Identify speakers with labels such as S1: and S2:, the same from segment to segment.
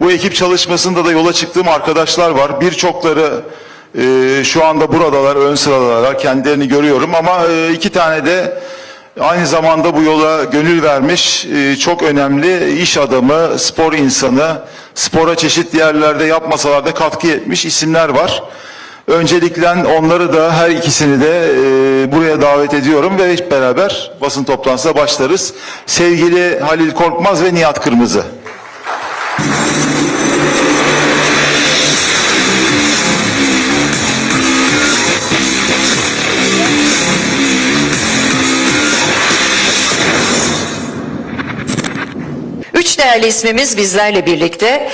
S1: Bu ekip çalışmasında da yola çıktığım arkadaşlar var. Birçokları e, şu anda buradalar, ön sıradalar. Kendilerini görüyorum ama e, iki tane de aynı zamanda bu yola gönül vermiş e, çok önemli iş adamı, spor insanı, spora çeşitli yerlerde yapmasalar da katkı etmiş isimler var. Öncelikle onları da her ikisini de e, buraya davet ediyorum ve hep beraber basın toplantısına başlarız. Sevgili Halil Korkmaz ve Nihat Kırmızı.
S2: Değerli ismimiz bizlerle birlikte.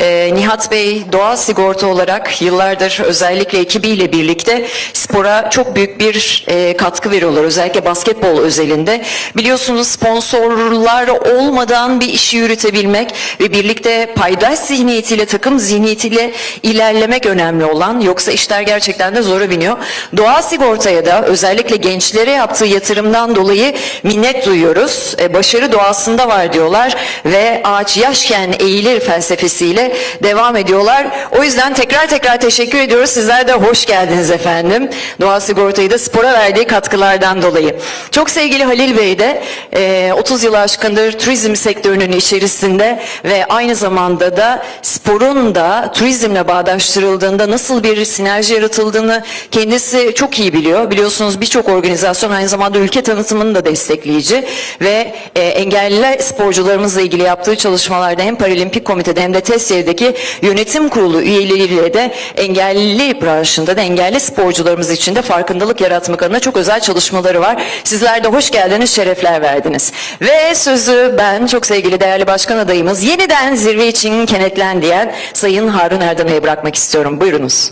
S2: Ee, Nihat Bey doğa sigorta olarak yıllardır özellikle ekibiyle birlikte spora çok büyük bir e, katkı veriyorlar. Özellikle basketbol özelinde. Biliyorsunuz sponsorlar olmadan bir işi yürütebilmek ve birlikte paydaş zihniyetiyle takım zihniyetiyle ilerlemek önemli olan. Yoksa işler gerçekten de zora biniyor. Doğa sigortaya da özellikle gençlere yaptığı yatırımdan dolayı minnet duyuyoruz. E, başarı doğasında var diyorlar ve ağaç yaşken eğilir felsefesiyle devam ediyorlar. O yüzden tekrar tekrar teşekkür ediyoruz. Sizler de hoş geldiniz efendim. Doğa Sigorta'yı da spora verdiği katkılardan dolayı. Çok sevgili Halil Bey de e, 30 yıl aşkındır turizm sektörünün içerisinde ve aynı zamanda da sporun da turizmle bağdaştırıldığında nasıl bir sinerji yaratıldığını kendisi çok iyi biliyor. Biliyorsunuz birçok organizasyon aynı zamanda ülke tanıtımını da destekleyici ve e, engelli sporcularımızla ilgili yaptığı çalışmalarda hem Paralimpik Komite'de hem de TESYE'deki yönetim kurulu üyeleriyle de engelli branşında da engelli sporcularımız için de farkındalık yaratmak adına çok özel çalışmaları var. Sizler de hoş geldiniz, şerefler verdiniz. Ve sözü ben çok sevgili değerli başkan adayımız yeniden zirve için kenetlen diyen Sayın Harun Erdan'a bırakmak istiyorum. Buyurunuz.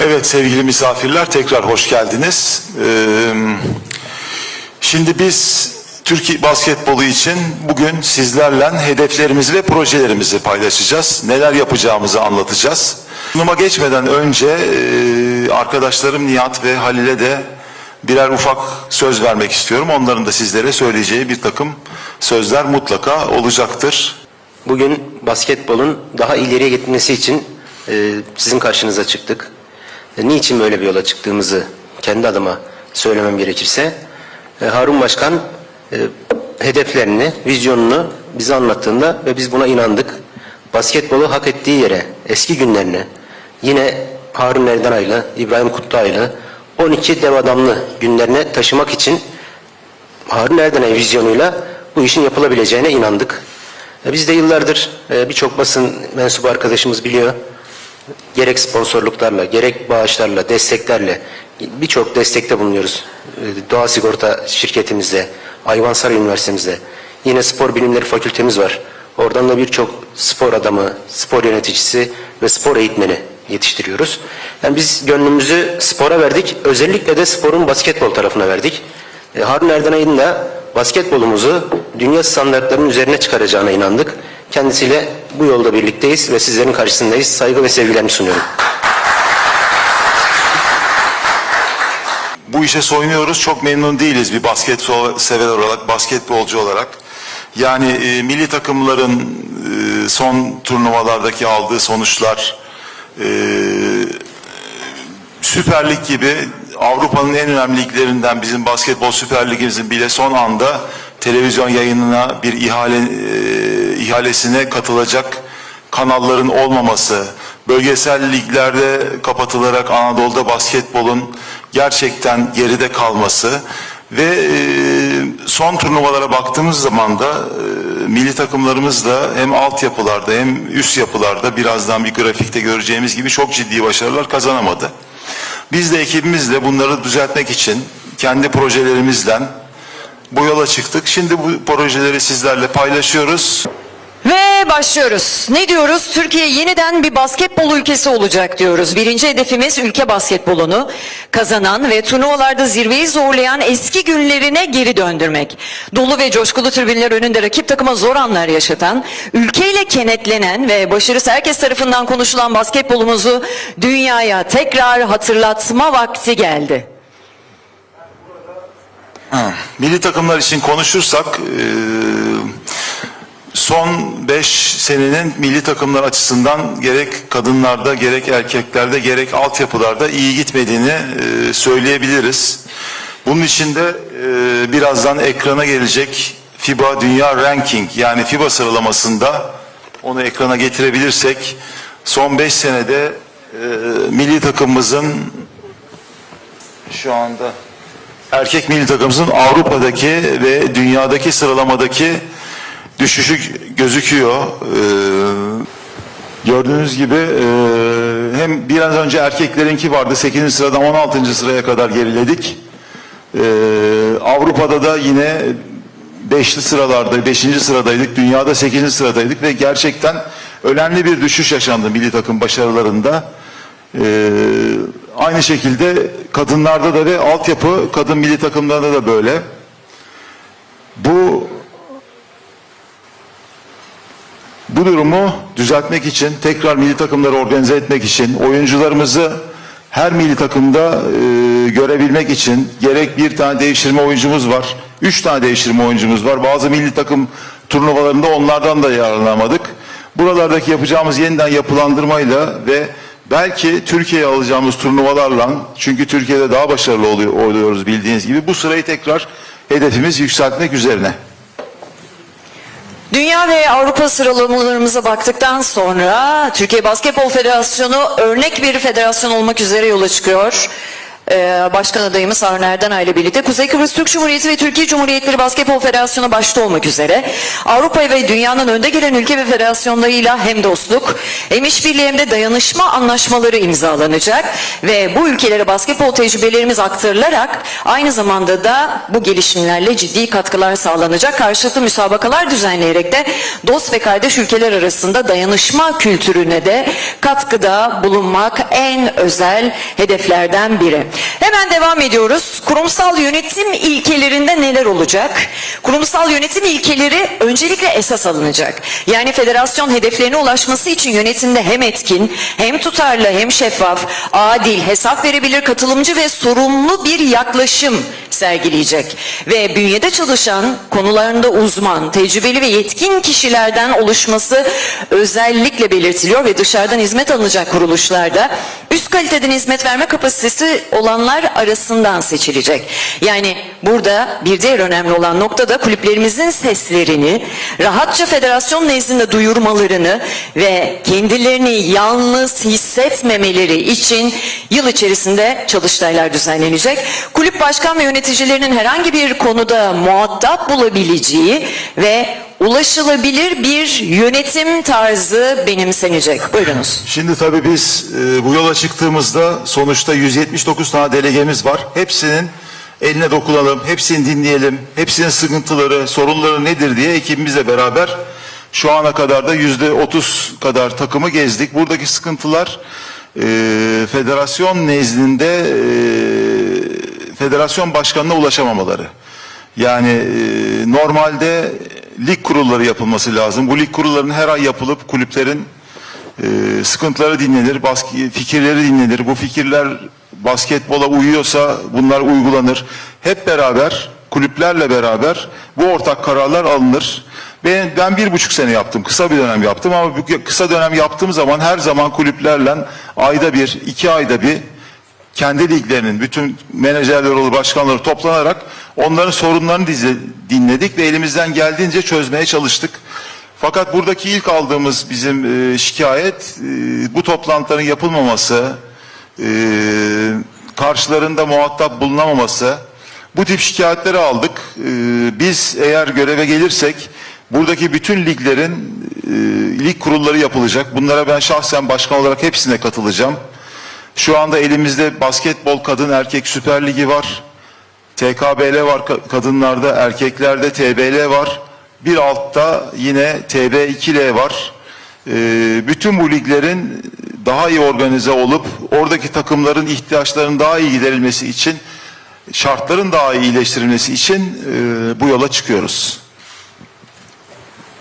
S1: Evet sevgili misafirler tekrar hoş geldiniz. Ee, şimdi biz Türkiye basketbolu için bugün sizlerle hedeflerimizi ve projelerimizi paylaşacağız. Neler yapacağımızı anlatacağız. Sunuma geçmeden önce e, arkadaşlarım Nihat ve Halil'e de birer ufak söz vermek istiyorum. Onların da sizlere söyleyeceği bir takım sözler mutlaka olacaktır.
S3: Bugün basketbolun daha ileriye gitmesi için e, sizin karşınıza çıktık. E, niçin böyle bir yola çıktığımızı kendi adıma söylemem gerekirse Harun Başkan e, hedeflerini, vizyonunu bize anlattığında ve biz buna inandık. Basketbolu hak ettiği yere, eski günlerine yine Harun Erdanay'la, İbrahim Kutluay'la 12 dev adamlı günlerine taşımak için Harun Erdenay vizyonuyla bu işin yapılabileceğine inandık. E, Biz de yıllardır e, birçok basın mensubu arkadaşımız biliyor. Gerek sponsorluklarla, gerek bağışlarla, desteklerle birçok destekte bulunuyoruz. Doğa Sigorta şirketimizde, Ayvansaray Üniversitemizde. Yine spor bilimleri fakültemiz var. Oradan da birçok spor adamı, spor yöneticisi ve spor eğitmeni yetiştiriyoruz. Yani biz gönlümüzü spora verdik. Özellikle de sporun basketbol tarafına verdik. E, Harun Erdenay'ın da basketbolumuzu dünya standartlarının üzerine çıkaracağına inandık. Kendisiyle bu yolda birlikteyiz ve sizlerin karşısındayız. Saygı ve sevgilerimi sunuyorum.
S1: Bu işe soyunuyoruz. Çok memnun değiliz bir basketbol sever olarak, basketbolcu olarak. Yani e, milli takımların e, son turnuvalardaki aldığı sonuçlar e, Süper Lig gibi Avrupa'nın en önemli liglerinden bizim basketbol Süper Ligimizin bile son anda televizyon yayınına bir ihale e, ihalesine katılacak kanalların olmaması, bölgesel liglerde kapatılarak Anadolu'da basketbolun gerçekten geride kalması ve e, son turnuvalara baktığımız zaman da e, milli takımlarımız da hem altyapılarda hem üst yapılarda birazdan bir grafikte göreceğimiz gibi çok ciddi başarılar kazanamadı. Biz de ekibimizle bunları düzeltmek için kendi projelerimizle bu yola çıktık. Şimdi bu projeleri sizlerle paylaşıyoruz.
S2: Başlıyoruz. Ne diyoruz? Türkiye yeniden bir basketbol ülkesi olacak diyoruz. Birinci hedefimiz ülke basketbolunu kazanan ve turnuvalarda zirveyi zorlayan eski günlerine geri döndürmek. Dolu ve coşkulu tribünler önünde rakip takıma zor anlar yaşatan, ülkeyle kenetlenen ve başarısı herkes tarafından konuşulan basketbolumuzu dünyaya tekrar hatırlatma vakti geldi.
S1: Milli takımlar için konuşursak e, son 5 senenin milli takımlar açısından gerek kadınlarda gerek erkeklerde gerek altyapılarda iyi gitmediğini e, söyleyebiliriz. Bunun için de e, birazdan ekrana gelecek FIBA Dünya Ranking yani FIBA sıralamasında onu ekrana getirebilirsek son 5 senede e, milli takımımızın şu anda erkek milli takımımızın Avrupa'daki ve dünyadaki sıralamadaki düşüşü gözüküyor. Ee, gördüğünüz gibi e, hem biraz önce erkeklerinki vardı 8. sıradan 16. sıraya kadar geriledik. Ee, Avrupa'da da yine 5'li sıralarda 5. sıradaydık. Dünyada 8. sıradaydık ve gerçekten önemli bir düşüş yaşandı milli takım başarılarında. Ee, aynı şekilde kadınlarda da ve altyapı kadın milli takımlarında da böyle. Bu bu durumu düzeltmek için, tekrar milli takımları organize etmek için, oyuncularımızı her milli takımda e, görebilmek için gerek bir tane devşirme oyuncumuz var, üç tane devşirme oyuncumuz var. Bazı milli takım turnuvalarında onlardan da yararlanamadık. Buralardaki yapacağımız yeniden yapılandırmayla ve belki Türkiye'ye alacağımız turnuvalarla, çünkü Türkiye'de daha başarılı oluyor, oluyoruz bildiğiniz gibi, bu sırayı tekrar hedefimiz yükseltmek üzerine.
S2: Dünya ve Avrupa sıralamalarımıza baktıktan sonra Türkiye Basketbol Federasyonu örnek bir federasyon olmak üzere yola çıkıyor. Ee, Başkan adayımız Harun Erdenay ile birlikte Kuzey Kıbrıs Türk Cumhuriyeti ve Türkiye Cumhuriyetleri Basketbol Federasyonu başta olmak üzere Avrupa ve dünyanın önde gelen ülke ve federasyonlarıyla hem dostluk hem işbirliği hem de dayanışma anlaşmaları imzalanacak ve bu ülkelere basketbol tecrübelerimiz aktarılarak aynı zamanda da bu gelişimlerle ciddi katkılar sağlanacak. Karşılıklı müsabakalar düzenleyerek de dost ve kardeş ülkeler arasında dayanışma kültürüne de katkıda bulunmak en özel hedeflerden biri. Hemen devam ediyoruz. Kurumsal yönetim ilkelerinde neler olacak? Kurumsal yönetim ilkeleri öncelikle esas alınacak. Yani federasyon hedeflerine ulaşması için yönetimde hem etkin, hem tutarlı, hem şeffaf, adil, hesap verebilir, katılımcı ve sorumlu bir yaklaşım sergileyecek. Ve bünyede çalışan, konularında uzman, tecrübeli ve yetkin kişilerden oluşması özellikle belirtiliyor ve dışarıdan hizmet alınacak kuruluşlarda üst kaliteden hizmet verme kapasitesi olanlar arasından seçilecek. Yani burada bir diğer önemli olan nokta da kulüplerimizin seslerini rahatça federasyon nezdinde duyurmalarını ve kendilerini yalnız hissetmemeleri için yıl içerisinde çalıştaylar düzenlenecek. Kulüp başkan ve yöneticilerinin herhangi bir konuda muhatap bulabileceği ve ulaşılabilir bir yönetim tarzı benimsenecek. Buyurunuz.
S1: Şimdi tabii biz e, bu yola çıktığımızda sonuçta 179 tane delegemiz var. Hepsinin eline dokunalım, hepsini dinleyelim, hepsinin sıkıntıları, sorunları nedir diye ekibimizle beraber şu ana kadar da yüzde 30 kadar takımı gezdik. Buradaki sıkıntılar e, federasyon nezdinde e, federasyon başkanına ulaşamamaları. Yani e, normalde lig kurulları yapılması lazım. Bu lig kurullarının her ay yapılıp kulüplerin e, sıkıntıları dinlenir, fikirleri dinlenir. Bu fikirler basketbola uyuyorsa bunlar uygulanır. Hep beraber kulüplerle beraber bu ortak kararlar alınır. Ben, ben bir buçuk sene yaptım, kısa bir dönem yaptım ama kısa dönem yaptığım zaman her zaman kulüplerle ayda bir, iki ayda bir kendi liglerinin bütün menajerler olur başkanları toplanarak onların sorunlarını dinledik ve elimizden geldiğince çözmeye çalıştık. Fakat buradaki ilk aldığımız bizim e, şikayet e, bu toplantıların yapılmaması, e, karşılarında muhatap bulunamaması. Bu tip şikayetleri aldık. Biz eğer göreve gelirsek buradaki bütün liglerin lig kurulları yapılacak. Bunlara ben şahsen başkan olarak hepsine katılacağım. Şu anda elimizde basketbol kadın erkek süper ligi var. TKBL var ka- kadınlarda, erkeklerde TBL var. Bir altta yine TB2L var. Ee, bütün bu liglerin daha iyi organize olup oradaki takımların ihtiyaçlarının daha iyi giderilmesi için şartların daha iyi iyileştirilmesi için e, bu yola çıkıyoruz.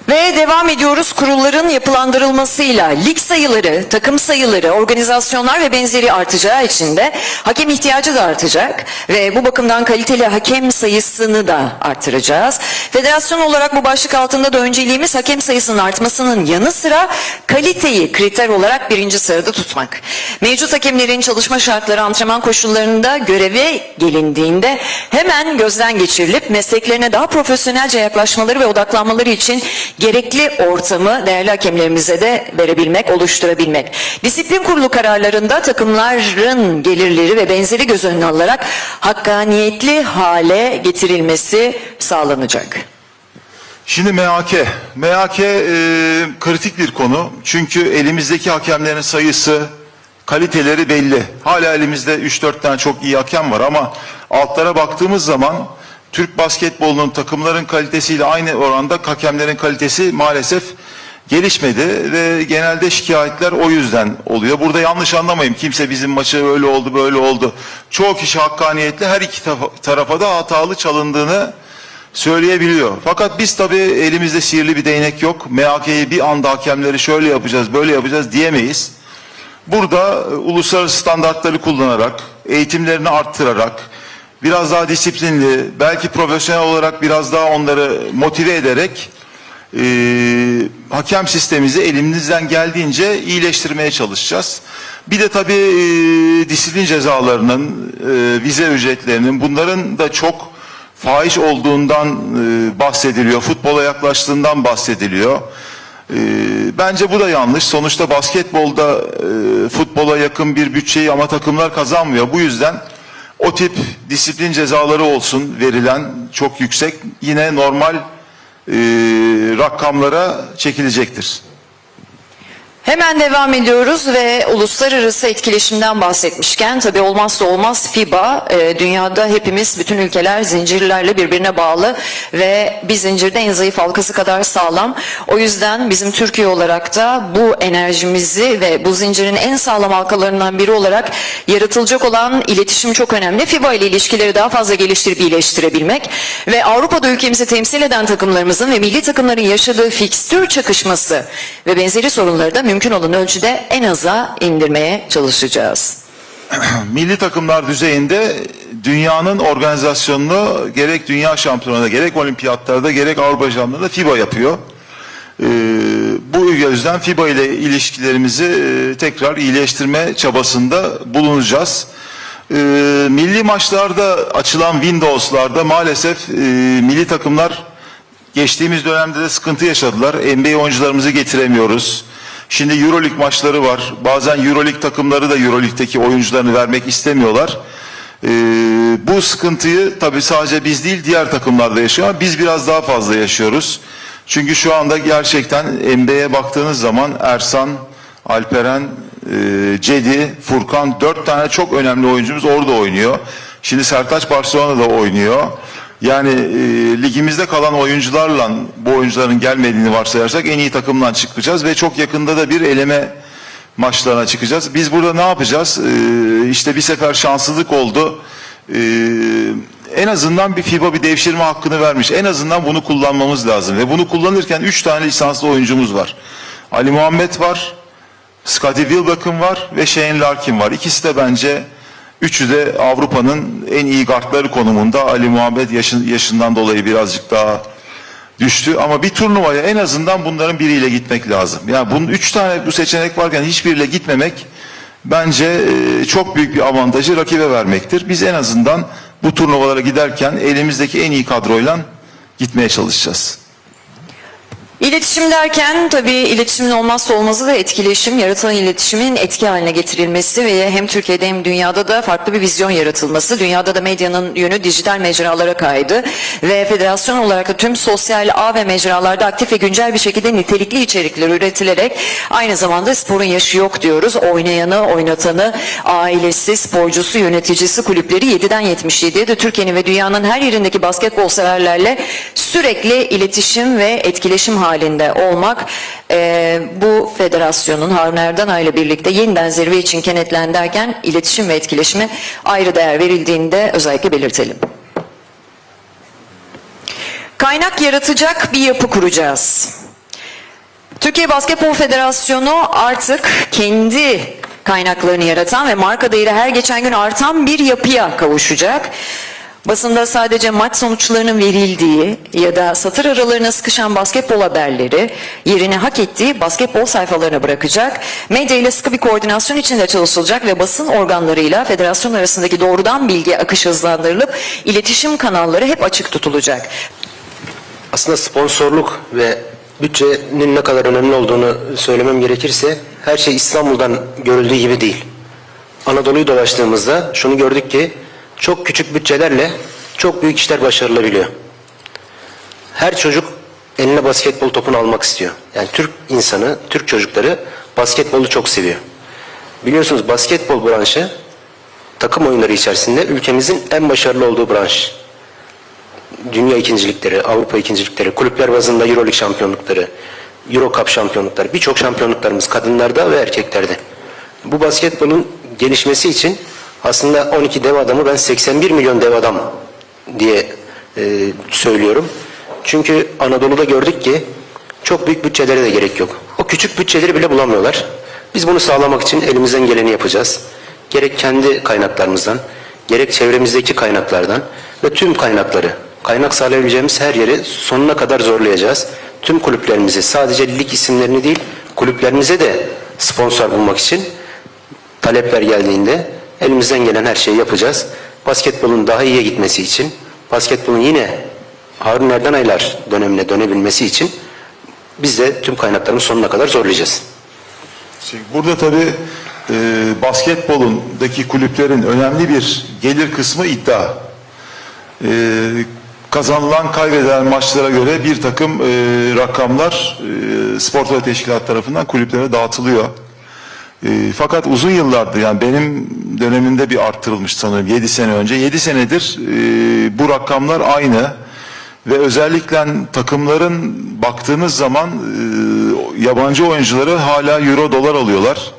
S2: Ve devam ediyoruz kurulların yapılandırılmasıyla lig sayıları, takım sayıları, organizasyonlar ve benzeri artacağı için de hakem ihtiyacı da artacak ve bu bakımdan kaliteli hakem sayısını da artıracağız. Federasyon olarak bu başlık altında da önceliğimiz hakem sayısının artmasının yanı sıra kaliteyi kriter olarak birinci sırada tutmak. Mevcut hakemlerin çalışma şartları, antrenman koşullarında göreve gelindiğinde hemen gözden geçirilip mesleklerine daha profesyonelce yaklaşmaları ve odaklanmaları için gerekli ortamı değerli hakemlerimize de verebilmek, oluşturabilmek. Disiplin kurulu kararlarında takımların gelirleri ve benzeri göz önüne alınarak hakkaniyetli hale getirilmesi sağlanacak.
S1: Şimdi MHK. MHK e, kritik bir konu. Çünkü elimizdeki hakemlerin sayısı, kaliteleri belli. Hala elimizde 3-4 tane çok iyi hakem var ama altlara baktığımız zaman Türk basketbolunun takımların kalitesiyle aynı oranda hakemlerin kalitesi maalesef gelişmedi ve genelde şikayetler o yüzden oluyor. Burada yanlış anlamayın. Kimse bizim maçı öyle oldu böyle oldu. Çoğu kişi hakkaniyetli her iki tarafa- tarafa da hatalı çalındığını söyleyebiliyor. Fakat biz tabii elimizde sihirli bir değnek yok. MHK'yi bir anda hakemleri şöyle yapacağız, böyle yapacağız diyemeyiz. Burada e, uluslararası standartları kullanarak, eğitimlerini arttırarak, biraz daha disiplinli, belki profesyonel olarak biraz daha onları motive ederek e, hakem sistemimizi elimizden geldiğince iyileştirmeye çalışacağız. Bir de tabii e, disiplin cezalarının, e, vize ücretlerinin bunların da çok fahiş olduğundan e, bahsediliyor. Futbola yaklaştığından bahsediliyor. E, bence bu da yanlış. Sonuçta basketbolda e, futbola yakın bir bütçeyi ama takımlar kazanmıyor. Bu yüzden o tip disiplin cezaları olsun verilen çok yüksek yine normal e, rakamlara çekilecektir.
S2: Hemen devam ediyoruz ve uluslararası etkileşimden bahsetmişken tabii olmazsa olmaz FIBA. Ee, dünyada hepimiz bütün ülkeler zincirlerle birbirine bağlı ve bir zincirde en zayıf halkası kadar sağlam. O yüzden bizim Türkiye olarak da bu enerjimizi ve bu zincirin en sağlam halkalarından biri olarak yaratılacak olan iletişim çok önemli. FIBA ile ilişkileri daha fazla geliştirip iyileştirebilmek ve Avrupa'da ülkemizi temsil eden takımlarımızın ve milli takımların yaşadığı fikstür çakışması ve benzeri sorunları da mümkün olan ölçüde en aza indirmeye çalışacağız.
S1: milli takımlar düzeyinde dünyanın organizasyonunu gerek dünya şampiyonada gerek olimpiyatlarda gerek Avrupa şampiyonada FIBA yapıyor. Ee, bu yüzden FIBA ile ilişkilerimizi e, tekrar iyileştirme çabasında bulunacağız. Ee, milli maçlarda açılan Windows'larda maalesef e, milli takımlar geçtiğimiz dönemde de sıkıntı yaşadılar. NBA oyuncularımızı getiremiyoruz. Şimdi Euroleague maçları var. Bazen Euroleague takımları da Euroleague'deki oyuncularını vermek istemiyorlar. Ee, bu sıkıntıyı tabii sadece biz değil diğer takımlar da yaşıyor ama biz biraz daha fazla yaşıyoruz. Çünkü şu anda gerçekten NBA'ye baktığınız zaman Ersan, Alperen, e, Cedi, Furkan dört tane çok önemli oyuncumuz orada oynuyor. Şimdi Sertaç Barcelona'da oynuyor. Yani e, ligimizde kalan oyuncularla bu oyuncuların gelmediğini varsayarsak en iyi takımdan çıkacağız ve çok yakında da bir eleme maçlarına çıkacağız. Biz burada ne yapacağız? E, işte bir sefer şanssızlık oldu. E, en azından bir FIBA bir devşirme hakkını vermiş. En azından bunu kullanmamız lazım. Ve bunu kullanırken 3 tane lisanslı oyuncumuz var. Ali Muhammed var, Scottie Wilbeck'ın var ve Shane Larkin var. İkisi de bence üçü de Avrupa'nın en iyi guardları konumunda. Ali Muhammed yaşın, yaşından dolayı birazcık daha düştü ama bir turnuvaya en azından bunların biriyle gitmek lazım. Yani bunun üç tane bu seçenek varken hiçbiriyle gitmemek bence e, çok büyük bir avantajı rakibe vermektir. Biz en azından bu turnuvalara giderken elimizdeki en iyi kadroyla gitmeye çalışacağız.
S2: İletişim derken tabii iletişimin olmazsa olmazı da etkileşim, yaratılan iletişimin etki haline getirilmesi ve hem Türkiye'de hem dünyada da farklı bir vizyon yaratılması. Dünyada da medyanın yönü dijital mecralara kaydı ve federasyon olarak da tüm sosyal ağ ve mecralarda aktif ve güncel bir şekilde nitelikli içerikler üretilerek aynı zamanda sporun yaşı yok diyoruz. Oynayanı, oynatanı, ailesi, sporcusu, yöneticisi, kulüpleri 7'den 77'ye de Türkiye'nin ve dünyanın her yerindeki basketbol severlerle sürekli iletişim ve etkileşim halinde olmak e, bu federasyonun Harun Erdanay ile birlikte yeniden zirve için kenetlen iletişim ve etkileşime ayrı değer verildiğini de özellikle belirtelim. Kaynak yaratacak bir yapı kuracağız. Türkiye Basketbol Federasyonu artık kendi kaynaklarını yaratan ve marka değeri her geçen gün artan bir yapıya kavuşacak. Basında sadece maç sonuçlarının verildiği ya da satır aralarına sıkışan basketbol haberleri yerini hak ettiği basketbol sayfalarına bırakacak. Medya ile sıkı bir koordinasyon içinde çalışılacak ve basın organlarıyla federasyon arasındaki doğrudan bilgi akışı hızlandırılıp iletişim kanalları hep açık tutulacak.
S3: Aslında sponsorluk ve bütçenin ne kadar önemli olduğunu söylemem gerekirse her şey İstanbul'dan görüldüğü gibi değil. Anadolu'yu dolaştığımızda şunu gördük ki çok küçük bütçelerle çok büyük işler başarılabiliyor. Her çocuk eline basketbol topunu almak istiyor. Yani Türk insanı, Türk çocukları basketbolu çok seviyor. Biliyorsunuz basketbol branşı takım oyunları içerisinde ülkemizin en başarılı olduğu branş dünya ikincilikleri, Avrupa ikincilikleri, kulüpler bazında Euroleague şampiyonlukları, Euro Cup şampiyonlukları, birçok şampiyonluklarımız kadınlarda ve erkeklerde. Bu basketbolun gelişmesi için aslında 12 dev adamı ben 81 milyon dev adam diye e, söylüyorum. Çünkü Anadolu'da gördük ki çok büyük bütçelere de gerek yok. O küçük bütçeleri bile bulamıyorlar. Biz bunu sağlamak için elimizden geleni yapacağız. Gerek kendi kaynaklarımızdan, gerek çevremizdeki kaynaklardan ve tüm kaynakları, kaynak sağlayabileceğimiz her yeri sonuna kadar zorlayacağız. Tüm kulüplerimizi sadece lig isimlerini değil, kulüplerimize de sponsor bulmak için talepler geldiğinde elimizden gelen her şeyi yapacağız. Basketbolun daha iyiye gitmesi için, basketbolun yine Harun Erdanaylar dönemine dönebilmesi için biz de tüm kaynaklarımızı sonuna kadar zorlayacağız.
S1: Şimdi Burada tabii e, basketbolundaki kulüplerin önemli bir gelir kısmı iddia. E, kazanılan kaybedilen maçlara göre bir takım e, rakamlar e, spor teşkilat tarafından kulüplere dağıtılıyor. E, fakat uzun yıllardır yani benim döneminde bir arttırılmış sanırım 7 sene önce. 7 senedir e, bu rakamlar aynı ve özellikle takımların baktığınız zaman e, yabancı oyuncuları hala euro dolar alıyorlar.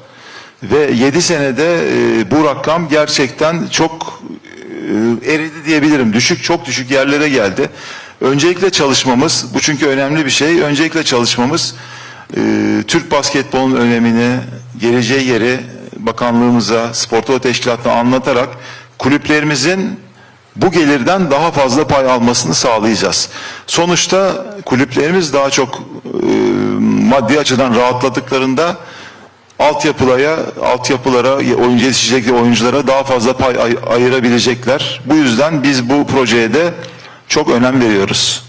S1: Ve 7 senede e, bu rakam gerçekten çok e, eridi diyebilirim. Düşük çok düşük yerlere geldi. Öncelikle çalışmamız bu çünkü önemli bir şey. Öncelikle çalışmamız e, Türk basketbolunun önemini, geleceği yeri bakanlığımıza, spor teşkilatına anlatarak kulüplerimizin bu gelirden daha fazla pay almasını sağlayacağız. Sonuçta kulüplerimiz daha çok e, maddi açıdan rahatladıklarında altyapılara, altyapılara, oyuncu yetişecek oyunculara daha fazla pay ay- ayırabilecekler. Bu yüzden biz bu projeye de çok önem veriyoruz.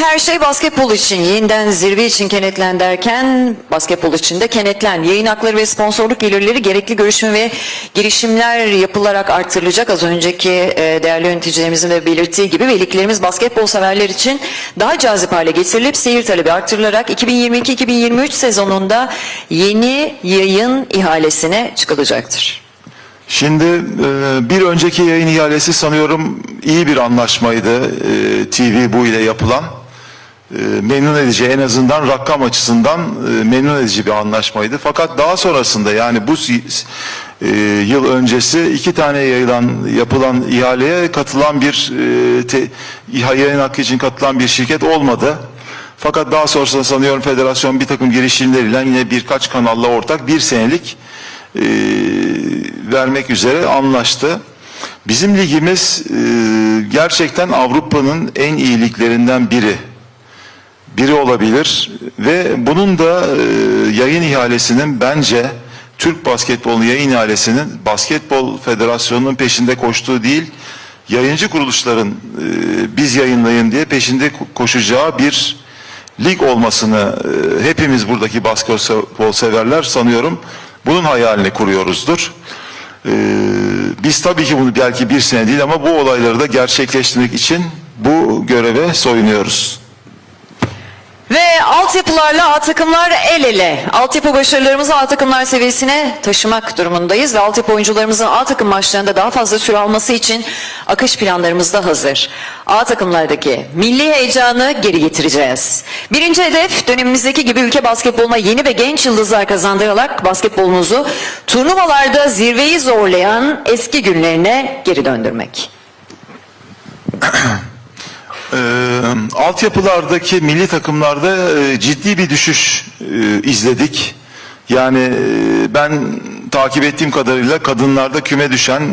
S2: Her şey basketbol için yeniden zirve için kenetlen derken basketbol için de kenetlen. Yayın hakları ve sponsorluk gelirleri gerekli görüşme ve girişimler yapılarak artırılacak. Az önceki e, değerli yöneticilerimizin de belirttiği gibi ve liglerimiz basketbol severler için daha cazip hale getirilip seyir talebi artırılarak 2022-2023 sezonunda yeni yayın ihalesine çıkılacaktır.
S1: Şimdi e, bir önceki yayın ihalesi sanıyorum iyi bir anlaşmaydı e, TV bu ile yapılan. E, memnun edici en azından rakam açısından e, memnun edici bir anlaşmaydı. Fakat daha sonrasında yani bu e, yıl öncesi iki tane yayılan yapılan ihaleye katılan bir te, yayın hakkı için katılan bir şirket olmadı. Fakat daha sonrasında sanıyorum federasyon bir takım girişimleriyle yine birkaç kanalla ortak bir senelik e, vermek üzere anlaştı. Bizim ligimiz e, gerçekten Avrupa'nın en iyi liglerinden biri. Biri olabilir ve bunun da e, yayın ihalesinin bence Türk basketbolu yayın ihalesinin basketbol federasyonunun peşinde koştuğu değil, yayıncı kuruluşların e, biz yayınlayın diye peşinde ko- koşacağı bir lig olmasını e, hepimiz buradaki basketbol severler sanıyorum bunun hayalini kuruyoruzdur. Biz tabii ki bunu belki bir sene değil ama bu olayları da gerçekleştirmek için bu göreve soyunuyoruz.
S2: Altyapılarla A takımlar el ele. Altyapı başarılarımızı A takımlar seviyesine taşımak durumundayız ve altyapı oyuncularımızın A takım maçlarında daha fazla süre alması için akış planlarımız da hazır. A takımlardaki milli heyecanı geri getireceğiz. Birinci hedef dönemimizdeki gibi ülke basketboluna yeni ve genç yıldızlar kazandırarak basketbolumuzu turnuvalarda zirveyi zorlayan eski günlerine geri döndürmek.
S1: Ee, altyapılardaki milli takımlarda e, ciddi bir düşüş e, izledik. Yani e, ben takip ettiğim kadarıyla kadınlarda küme düşen e,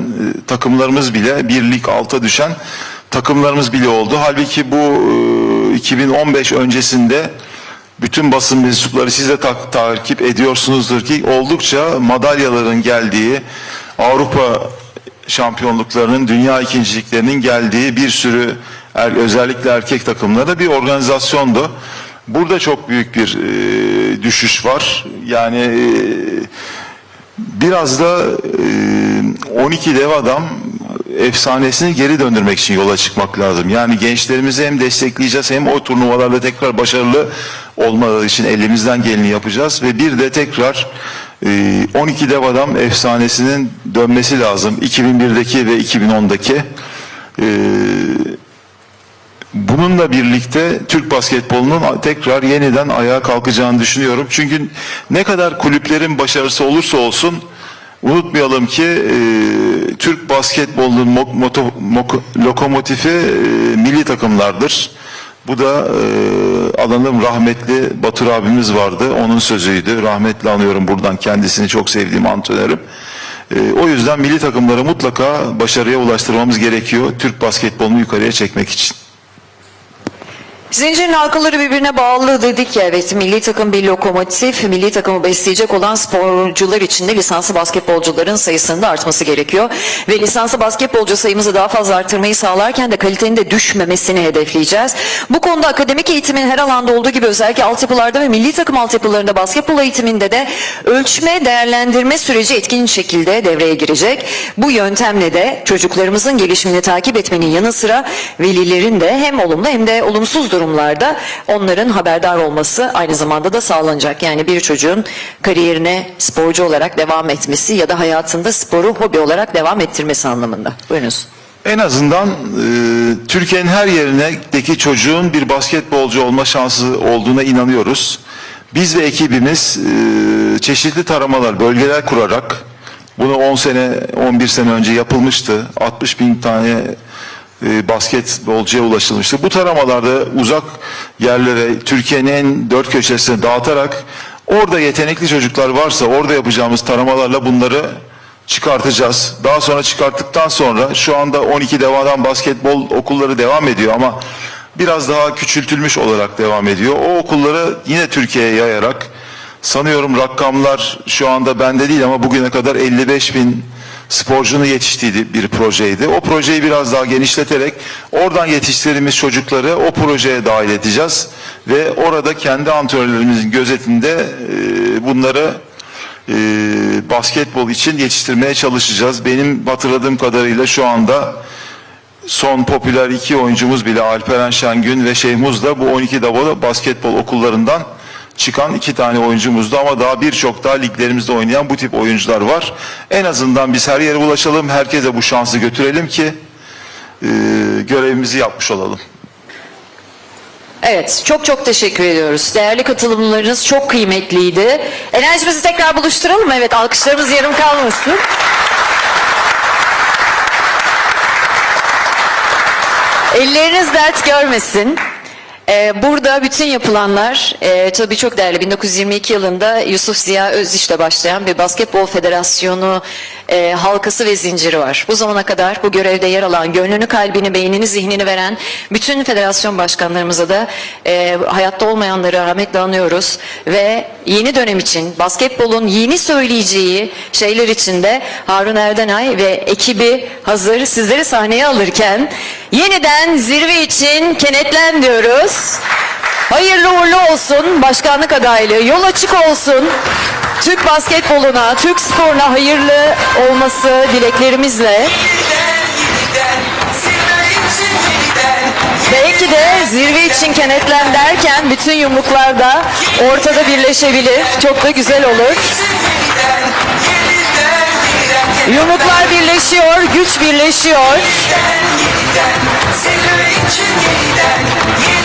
S1: takımlarımız bile bir lig alta düşen takımlarımız bile oldu. Halbuki bu e, 2015 öncesinde bütün basın mensupları siz de ta- takip ediyorsunuzdur ki oldukça madalyaların geldiği Avrupa şampiyonluklarının, dünya ikinciliklerinin geldiği bir sürü er, özellikle erkek takımlara bir organizasyondu. Burada çok büyük bir e, düşüş var. Yani e, biraz da e, 12 dev adam efsanesini geri döndürmek için yola çıkmak lazım. Yani gençlerimizi hem destekleyeceğiz hem o turnuvalarda tekrar başarılı olmaları için elimizden geleni yapacağız ve bir de tekrar e, 12 dev adam efsanesinin dönmesi lazım. 2001'deki ve 2010'daki e, Bununla birlikte Türk basketbolunun tekrar yeniden ayağa kalkacağını düşünüyorum. Çünkü ne kadar kulüplerin başarısı olursa olsun unutmayalım ki e, Türk basketbolunun mo- moto- mok- lokomotifi e, milli takımlardır. Bu da e, alanım rahmetli Batur abimiz vardı. Onun sözüydü. Rahmetli anıyorum buradan kendisini çok sevdiğim antrenörüm. E, o yüzden milli takımları mutlaka başarıya ulaştırmamız gerekiyor. Türk basketbolunu yukarıya çekmek için.
S2: Zincirin halkaları birbirine bağlı dedik ya evet milli takım bir lokomotif milli takımı besleyecek olan sporcular için de lisanslı basketbolcuların sayısının da artması gerekiyor. Ve lisanslı basketbolcu sayımızı daha fazla artırmayı sağlarken de kalitenin de düşmemesini hedefleyeceğiz. Bu konuda akademik eğitimin her alanda olduğu gibi özellikle altyapılarda ve milli takım altyapılarında basketbol eğitiminde de ölçme değerlendirme süreci etkin şekilde devreye girecek. Bu yöntemle de çocuklarımızın gelişimini takip etmenin yanı sıra velilerin de hem olumlu hem de olumsuz durumlarda onların haberdar olması aynı zamanda da sağlanacak. Yani bir çocuğun kariyerine sporcu olarak devam etmesi ya da hayatında sporu hobi olarak devam ettirmesi anlamında. Buyurunuz.
S1: En azından e, Türkiye'nin her yerindeki çocuğun bir basketbolcu olma şansı olduğuna inanıyoruz. Biz ve ekibimiz e, çeşitli taramalar, bölgeler kurarak bunu 10 sene, 11 sene önce yapılmıştı. 60 bin tane e, basketbolcuya ulaşılmıştı. Bu taramalarda uzak yerlere, Türkiye'nin en dört köşesine dağıtarak orada yetenekli çocuklar varsa orada yapacağımız taramalarla bunları çıkartacağız. Daha sonra çıkarttıktan sonra şu anda 12 devadan basketbol okulları devam ediyor ama biraz daha küçültülmüş olarak devam ediyor. O okulları yine Türkiye'ye yayarak sanıyorum rakamlar şu anda bende değil ama bugüne kadar 55 bin sporcunun yetiştiği bir projeydi. O projeyi biraz daha genişleterek oradan yetiştirdiğimiz çocukları o projeye dahil edeceğiz ve orada kendi antrenörlerimizin gözetinde e, bunları e, basketbol için yetiştirmeye çalışacağız. Benim hatırladığım kadarıyla şu anda son popüler iki oyuncumuz bile Alperen Şengün ve Şehmuz da bu 12 Davos basketbol okullarından çıkan iki tane oyuncumuzdu ama daha birçok daha liglerimizde oynayan bu tip oyuncular var. En azından biz her yere ulaşalım, herkese bu şansı götürelim ki e, görevimizi yapmış olalım.
S2: Evet, çok çok teşekkür ediyoruz. Değerli katılımlarınız çok kıymetliydi. Enerjimizi tekrar buluşturalım? Evet, alkışlarımız yarım kalmasın. Elleriniz dert görmesin. Ee, burada bütün yapılanlar e, tabii çok değerli. 1922 yılında Yusuf Ziya Öziş'le başlayan bir basketbol federasyonu e, halkası ve zinciri var. Bu zamana kadar bu görevde yer alan, gönlünü, kalbini, beynini, zihnini veren bütün federasyon başkanlarımıza da e, hayatta olmayanları rahmetle anıyoruz. Ve yeni dönem için basketbolun yeni söyleyeceği şeyler için de Harun Erdenay ve ekibi hazır sizleri sahneye alırken yeniden zirve için kenetlen diyoruz. Hayırlı uğurlu olsun başkanlık adaylığı. Yol açık olsun. Türk basketboluna, Türk sporuna hayırlı olması dileklerimizle. Belki de zirve için kenetlen derken bütün yumruklar da ortada birleşebilir. Çok da güzel olur. Yumruklar birleşiyor, güç birleşiyor.
S4: yeniden yeniden